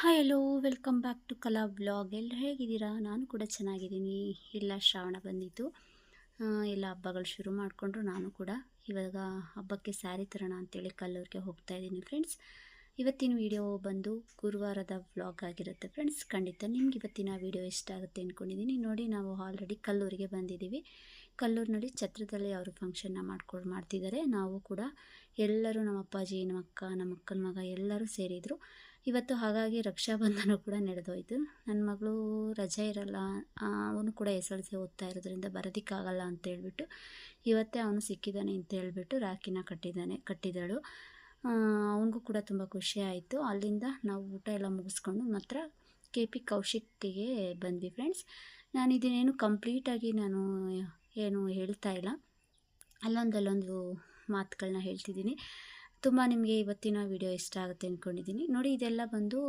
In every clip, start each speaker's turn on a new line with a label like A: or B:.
A: Hi hello welcome back to Kala vlog ಎಲ್ಲರೂ ಹೇಗಿದ್ದೀರಾ? ನಾನು ಕೂಡ ಚೆನ್ನಾಗಿದ್ದೀನಿ. ಎಲ್ಲ ಶ್ರಾವಣ ಬಂದಿತ್ತು. ಎಲ್ಲ ಹಬ್ಬಗಳು ಶುರು ಮಾಡಿಕೊಂಡ್ರು ನಾನು ಕೂಡ. ಇವಾಗ ಹಬ್ಬಕ್ಕೆ ಸ್ಯಾರಿ ತರೋಣ ಅಂತೇಳಿ ಕಲ್ಲೂರಿಗೆ ಹೋಗ್ತಾ ಇದ್ದೀನಿ ಫ್ರೆಂಡ್ಸ್ ಇವತ್ತಿನ ವಿಡಿಯೋ ಬಂದು ಗುರುವಾರದ ವ್ಲಾಗ್ ಆಗಿರುತ್ತೆ ಫ್ರೆಂಡ್ಸ್ ಖಂಡಿತ ನಿಮ್ಗೆ ಇವತ್ತಿನ ವಿಡಿಯೋ ಇಷ್ಟ ಆಗುತ್ತೆ ಅಂದ್ಕೊಂಡಿದ್ದೀನಿ ನೋಡಿ, ನಾವು ಆಲ್ರೆಡಿ ಕಲ್ಲೂರಿಗೆ ಬಂದಿದ್ದೀವಿ. ಕಲ್ಲೂರಿನಲ್ಲಿ ಛತ್ರದಲ್ಲಿ ಅವರು ಫಂಕ್ಷನ್ನ ಮಾಡ್ಕೊಂಡು ಮಾಡ್ತಿದ್ದಾರೆ. ನಾವು ಕೂಡ ಎಲ್ಲರೂ ನಮ್ಮ ಅಪ್ಪಾಜಿ ನಮ್ಮ ಅಕ್ಕ ನಮ್ಮ ಅಕ್ಕನ ಮಗ ಎಲ್ಲರೂ ಸೇರಿದರು. ಇವತ್ತು ಹಾಗಾಗಿ ರಕ್ಷಾಬಂಧನ ಕೂಡ ನಡೆದೋಯ್ತು. ನನ್ನ ಮಗಳು ರಜೆ ಇರಲ್ಲ ಅವನು ಕೂಡ ಎಸ್ ಎಲ್ ಸಿ ಓದ್ತಾ ಇರೋದ್ರಿಂದ ಬರೋದಕ್ಕಾಗಲ್ಲ ಅಂತ ಹೇಳ್ಬಿಟ್ಟು ಇವತ್ತೇ ಅವನು ಸಿಕ್ಕಿದ್ದಾನೆ ಅಂತ ಹೇಳ್ಬಿಟ್ಟು ರಾಖಿನ ಕಟ್ಟಿದ್ದಾನೆ ಕಟ್ಟಿದಳು ಅವನಿಗೂ ಕೂಡ ತುಂಬ ಖುಷಿ ಆಯಿತು. ಅಲ್ಲಿಂದ ನಾವು ಊಟ ಎಲ್ಲ ಮುಗಿಸ್ಕೊಂಡು ಮಾತ್ರ ಕೆ ಪಿ ಕೌಶಿಕ್ಗೆ ಬಂದ್ವಿ ಫ್ರೆಂಡ್ಸ್. ನಾನು ಇದನ್ನೇನು ಕಂಪ್ಲೀಟಾಗಿ ನಾನು ಏನು ಹೇಳ್ತಾ ಇಲ್ಲ. ಅಲ್ಲೊಂದಲ್ಲೊಂದು ಅಲ್ಲೊಂದು ಮಾತುಗಳನ್ನ ಹೇಳ್ತಿದ್ದೀನಿ. ತುಂಬ ನಿಮಗೆ ಇವತ್ತಿನ ವಿಡಿಯೋ ಇಷ್ಟ ಆಗುತ್ತೆ ಅಂದ್ಕೊಂಡಿದ್ದೀನಿ ನೋಡಿ, ಇದೆಲ್ಲ ಬಂದು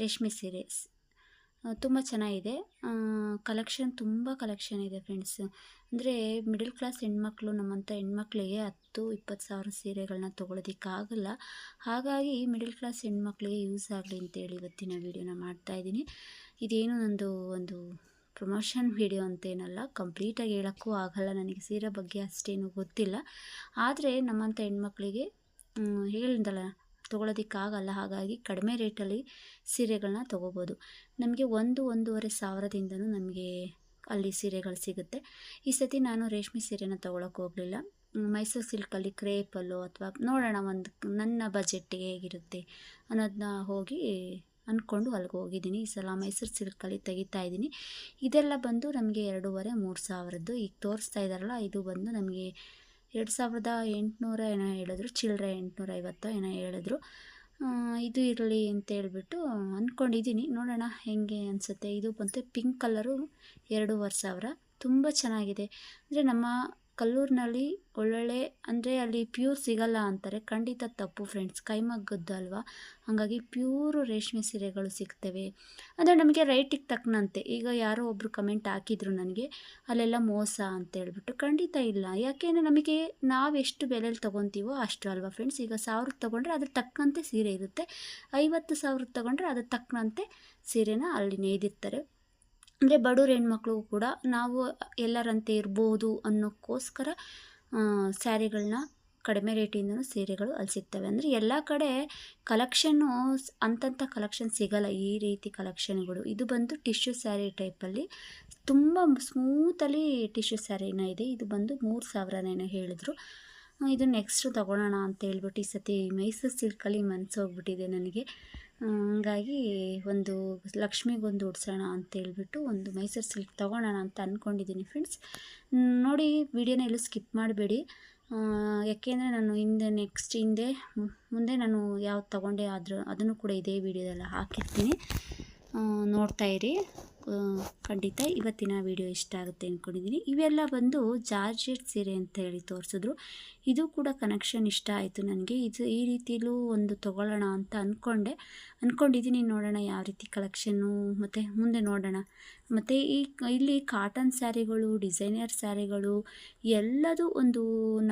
A: ರೇಷ್ಮೆ ಸೀರೆ. ತುಂಬ ಚೆನ್ನಾಗಿದೆ. ಕಲೆಕ್ಷನ್ ತುಂಬ ಕಲೆಕ್ಷನ್ ಇದೆ ಫ್ರೆಂಡ್ಸ್ ಅಂದರೆ ಮಿಡಲ್ ಕ್ಲಾಸ್ ಹೆಣ್ಮಕ್ಳು, ನಮ್ಮಂಥ ಹೆಣ್ಮಕ್ಳಿಗೆ ಹತ್ತು, ಇಪ್ಪತ್ತು ಸಾವಿರ ಸೀರೆಗಳನ್ನ ತೊಗೊಳೋದಕ್ಕಾಗಲ್ಲ. ಹಾಗಾಗಿ ಮಿಡಲ್ ಕ್ಲಾಸ್ ಹೆಣ್ಮಕ್ಳಿಗೆ ಯೂಸ್ ಆಗಲಿ ಅಂತೇಳಿ ಇವತ್ತಿನ ವೀಡಿಯೋನ ಮಾಡ್ತಾಯಿದ್ದೀನಿ ಇದೇನು ನಂದು ಒಂದು ಪ್ರಮೋಷನ್ ವಿಡಿಯೋ ಅಂತೇನಲ್ಲ, ಕಂಪ್ಲೀಟಾಗಿ ಹೇಳೋಕ್ಕೂ ಆಗಲ್ಲ, ನನಗೆ ಸೀರೆ ಬಗ್ಗೆ ಅಷ್ಟೇನು ಗೊತ್ತಿಲ್ಲ. ಆದರೆ ನಮ್ಮಂಥ ಹೆಣ್ಮಕ್ಳಿಗೆ ಹೇಳಿದಲ್ಲ ತೊಗೊಳೋದಕ್ಕಾಗಲ್ಲ, ಹಾಗಾಗಿ ಕಡಿಮೆ ರೇಟಲ್ಲಿ ಸೀರೆಗಳನ್ನ ತೊಗೋಬೋದು. ನಮಗೆ ಒಂದು ಒಂದೂವರೆ ಸಾವಿರದಿಂದನೂ ನಮಗೆ ಅಲ್ಲಿ ಸೀರೆಗಳು ಸಿಗುತ್ತೆ. ಈ ಸತಿ ನಾನು ರೇಷ್ಮೆ ಸೀರೆನ ತೊಗೊಳಕ್ಕೆ ಹೋಗಲಿಲ್ಲ. ಮೈಸೂರು ಸಿಲ್ಕಲ್ಲಿ ಕ್ರೇಪಲ್ಲೋ ಅಥವಾ ನೋಡೋಣ ಒಂದು, ನನ್ನ ಬಜೆಟ್ ಹೇಗಿರುತ್ತೆ ಅನ್ನೋದನ್ನ ಹೋಗಿ ಅಂದ್ಕೊಂಡು ಅಲ್ಲಿಗೆ ಹೋಗಿದ್ದೀನಿ. ಈ ಸಲ ಮೈಸೂರು ಸಿಲ್ಕಲ್ಲಿ ತೆಗಿತಾ ಇದ್ದೀನಿ. ಇದೆಲ್ಲ ಬಂದು ನಮಗೆ ಎರಡೂವರೆ, ಮೂರು ಸಾವಿರದ್ದು. ಈಗ ತೋರಿಸ್ತಾ ಇದ್ದಾರಲ್ಲ ಇದು ಬಂದು ನಮಗೆ ಎರಡು ಸಾವಿರದ ಎಂಟುನೂರ ಏನೋ ಹೇಳಿದ್ರು. ಚಿಲ್ಲರೆ ಎಂಟುನೂರ ಐವತ್ತು ಏನೋ ಹೇಳಿದ್ರು. ಇದು ಇರಲಿ ಅಂತ ಹೇಳ್ಬಿಟ್ಟು ಅಂದ್ಕೊಂಡಿದ್ದೀನಿ ನೋಡೋಣ ಹೆಂಗೆ ಅನಿಸುತ್ತೆ. ಇದು ಬಂತು ಪಿಂಕ್ ಕಲರು, ಎರಡೂವರೆ ಸಾವಿರ. ತುಂಬ ಚೆನ್ನಾಗಿದೆ. ಅಂದರೆ ನಮ್ಮ ಕಲ್ಲೂರಿನಲ್ಲಿ ಒಳ್ಳೊಳ್ಳೆ, ಅಂದರೆ ಅಲ್ಲಿ ಪ್ಯೂರ್ ಸಿಗಲ್ಲ ಅಂತಾರೆ. ಖಂಡಿತ ತಪ್ಪು ಫ್ರೆಂಡ್ಸ್ ಕೈಮಗ್ಗದ್ದು ಅಲ್ವಾ ಹಾಗಾಗಿ ಪ್ಯೂರು ರೇಷ್ಮೆ ಸೀರೆಗಳು ಸಿಗ್ತವೆ. ಅಂದರೆ ನಮಗೆ ರೈಟಿಗೆ ತಕ್ಕನಂತೆ. ಈಗ ಯಾರೋ ಒಬ್ಬರು ಕಮೆಂಟ್ ಹಾಕಿದ್ರು ನನಗೆ, ಅಲ್ಲೆಲ್ಲ ಮೋಸ ಅಂತ ಹೇಳ್ಬಿಟ್ಟು. ಖಂಡಿತ ಇಲ್ಲ. ಯಾಕೆಂದರೆ ನಮಗೆ ನಾವು ಎಷ್ಟು ಬೆಲೆಯಲ್ಲಿ ತೊಗೊತೀವೋ ಅಷ್ಟು ಅಲ್ವಾ ಫ್ರೆಂಡ್ಸ್ ಈಗ ಸಾವಿರಕ್ಕೆ ತೊಗೊಂಡ್ರೆ ಅದ್ರ ತಕ್ಕಂತೆ ಸೀರೆ ಇರುತ್ತೆ. ಐವತ್ತು ಸಾವಿರಕ್ಕೆ ತೊಗೊಂಡ್ರೆ ಅದ್ರ ತಕ್ಕನಂತೆ ಸೀರೆನ ಅಲ್ಲಿ ನೇಯ್ದಿರ್ತಾರೆ ಅಂದರೆ ಬಡವ್ರ ಹೆಣ್ಮಕ್ಳು ಕೂಡ ನಾವು ಎಲ್ಲರಂತೆ ಇರ್ಬೋದು ಅನ್ನೋಕ್ಕೋಸ್ಕರ ಸ್ಯಾರಿಗಳನ್ನ ಕಡಿಮೆ ರೇಟಿಂದನೂ ಸೀರೆಗಳು ಅಲ್ಲಿ ಸಿಗ್ತವೆ ಅಂದರೆ ಎಲ್ಲ ಕಡೆ ಕಲೆಕ್ಷನ್ನು ಅಂತಂಥ ಕಲೆಕ್ಷನ್ ಸಿಗಲ್ಲ ಈ ರೀತಿ ಕಲೆಕ್ಷನ್ಗಳು ಇದು ಬಂದು ಟಿಶ್ಯೂ ಸ್ಯಾರಿ ಟೈಪಲ್ಲಿ ತುಂಬ ಸ್ಮೂತಲ್ಲಿ ಟಿಶ್ಯೂ ಸ್ಯಾರಿನ ಇದೆ. ಇದು ಬಂದು ಮೂರು ಸಾವಿರನೇನೋ ಹೇಳಿದ್ರು. ಇದು ನೆಕ್ಸ್ಟ್ ತಗೊಳ್ಳೋಣ ಅಂತ ಹೇಳ್ಬಿಟ್ಟು ಈ ಸತಿ ಮೈಸೂರು ಸಿಲ್ಕಲ್ಲಿ ಮನಸ್ಸು ಹೋಗ್ಬಿಟ್ಟಿದೆ ನನಗೆ. ಹಂಗಾಗಿ ಒಂದು ಲಕ್ಷ್ಮಿಗೊಂದು ಉಡ್ಸೋಣ ಅಂತ ಹೇಳ್ಬಿಟ್ಟು ಒಂದು ಮೈಸೂರು ಸಿಲ್ಕ್ ತೊಗೊಳೋಣ ಅಂತ ಅಂದ್ಕೊಂಡಿದ್ದೀನಿ ಫ್ರೆಂಡ್ಸ್ ನೋಡಿ ವಿಡಿಯೋನ ಎಲ್ಲೂ ಸ್ಕಿಪ್ ಮಾಡಬೇಡಿ. ಯಾಕೆಂದರೆ ನಾನು ಹಿಂದೆ ನೆಕ್ಸ್ಟ್ ಹಿಂದೆ, ಮುಂದೆ ನಾನು ಯಾವ್ದು ತೊಗೊಂಡೆ ಆದರೂ ಅದನ್ನು ಕೂಡ ಇದೇ ವಿಡಿಯೋದಲ್ಲಿ ಹಾಕಿರ್ತೀನಿ. ನೋಡ್ತಾಯಿರಿ ಖಂಡಿತ ಇವತ್ತಿನ ವಿಡಿಯೋ ಇಷ್ಟ ಆಗುತ್ತೆ ಅಂದ್ಕೊಂಡಿದ್ದೀನಿ ಇವೆಲ್ಲ ಬಂದು ಜಾರ್ಜೆಟ್ ಸೀರೆ ಅಂತ ಹೇಳಿ ತೋರಿಸಿದ್ರು. ಇದು ಕೂಡ ಕನೆಕ್ಷನ್ ಇಷ್ಟ ಆಯಿತು ನನಗೆ. ಇದು ಈ ರೀತಿಲೂ ಒಂದು ತೊಗೊಳ್ಳೋಣ ಅಂತ ಅಂದ್ಕೊಂಡೆ ಅಂದ್ಕೊಂಡಿದ್ದೀನಿ ನೋಡೋಣ ಯಾವ ರೀತಿ ಕಲೆಕ್ಷನ್ನು ಮತ್ತು ಮುಂದೆ ನೋಡೋಣ. ಮತ್ತು ಈ ಇಲ್ಲಿ ಕಾಟನ್ ಸ್ಯಾರಿಗಳು ಡಿಸೈನರ್ ಸ್ಯಾರಿಗಳು ಎಲ್ಲದೂ ಒಂದು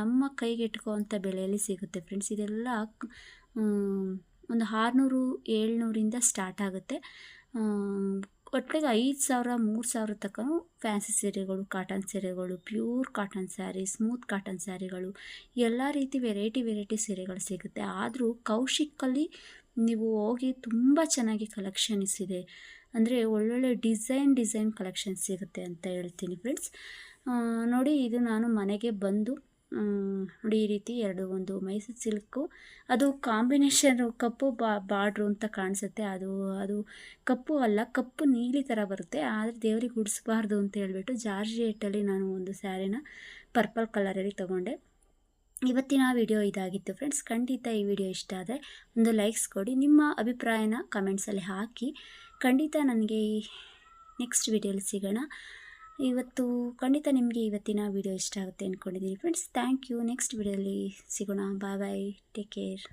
A: ನಮ್ಮ ಕೈಗೆಟ್ಕೋವಂಥ ಬೆಲೆಯಲ್ಲಿ ಸಿಗುತ್ತೆ ಫ್ರೆಂಡ್ಸ್ ಇದೆಲ್ಲ ಒಂದು ಆರುನೂರು, ಏಳ್ನೂರಿಂದ ಸ್ಟಾರ್ಟ್ ಆಗುತ್ತೆ. ಒಟ್ಟಿಗೆ ಐದು ಸಾವಿರ, ಮೂರು ಸಾವಿರ ತನಕ ಫ್ಯಾನ್ಸಿ ಸೀರೆಗಳು ಕಾಟನ್ ಸೀರೆಗಳು pure cotton sari smooth cotton ಸ್ಯಾರಿಗಳು ಎಲ್ಲ ರೀತಿ ವೆರೈಟಿ ವೆರೈಟಿ ಸೀರೆಗಳು ಸಿಗುತ್ತೆ. ಆದರೂ ಕೌಶಿಕಲ್ಲಿ ನೀವು ಹೋಗಿ ತುಂಬ ಚೆನ್ನಾಗಿ ಕಲೆಕ್ಷನ್ಸ್ ಇದೆ ಅಂದರೆ ಒಳ್ಳೊಳ್ಳೆ ಡಿಸೈನ್ ಡಿಸೈನ್ ಕಲೆಕ್ಷನ್ ಸಿಗುತ್ತೆ ಅಂತ ಹೇಳ್ತೀನಿ ಫ್ರೆಂಡ್ಸ್ ನೋಡಿ ಇದು ನಾನು ಮನೆಗೆ ಬಂದು ನೋಡಿ ಈ ರೀತಿ ಎರಡು ಒಂದು ಮೈಸೂರು ಸಿಲ್ಕು. ಅದು ಕಾಂಬಿನೇಷನ್ ಕಪ್ಪು ಬಾ, ಬಾರ್ಡ್ರು ಅಂತ ಕಾಣಿಸುತ್ತೆ. ಅದು ಅದು ಕಪ್ಪು ಅಲ್ಲ, ಕಪ್ಪು ನೀಲಿ ಥರ ಬರುತ್ತೆ. ಆದರೆ ದೇವರಿಗೆ ಉಡಿಸ್ಬಾರ್ದು ಅಂತ ಹೇಳ್ಬಿಟ್ಟು ಜಾರ್ಜಿಯೇಟಲ್ಲಿ ನಾನು ಒಂದು ಸ್ಯಾರಿನ ಪರ್ಪಲ್ ಕಲರಲ್ಲಿ ತೊಗೊಂಡೆ. ಇವತ್ತಿನ ವಿಡಿಯೋ ಇದಾಗಿತ್ತು ಫ್ರೆಂಡ್ಸ್. ಖಂಡಿತ ಈ ವಿಡಿಯೋ ಇಷ್ಟ ಆದರೆ ಒಂದು ಲೈಕ್ಸ್ ಕೊಡಿ. ನಿಮ್ಮ ಅಭಿಪ್ರಾಯನ ಕಮೆಂಟ್ಸಲ್ಲಿ ಹಾಕಿ. ಖಂಡಿತ ನನಗೆ ನೆಕ್ಸ್ಟ್ ವಿಡಿಯೋಲಿ ಸಿಗೋಣ. ಇವತ್ತು ಖಂಡಿತ ನಿಮಗೆ ಇವತ್ತಿನ ವಿಡಿಯೋ ಇಷ್ಟ ಆಗುತ್ತೆ ಅಂದ್ಕೊಂಡಿದ್ದೀನಿ. ಫ್ರೆಂಡ್ಸ್ ಥ್ಯಾಂಕ್ ಯು ನೆಕ್ಸ್ಟ್ ವಿಡಿಯೋಲಿ ಸಿಗೋಣ. ಬಾಯ್ ಬಾಯ್ ಟೇಕ್ ಕೇರ್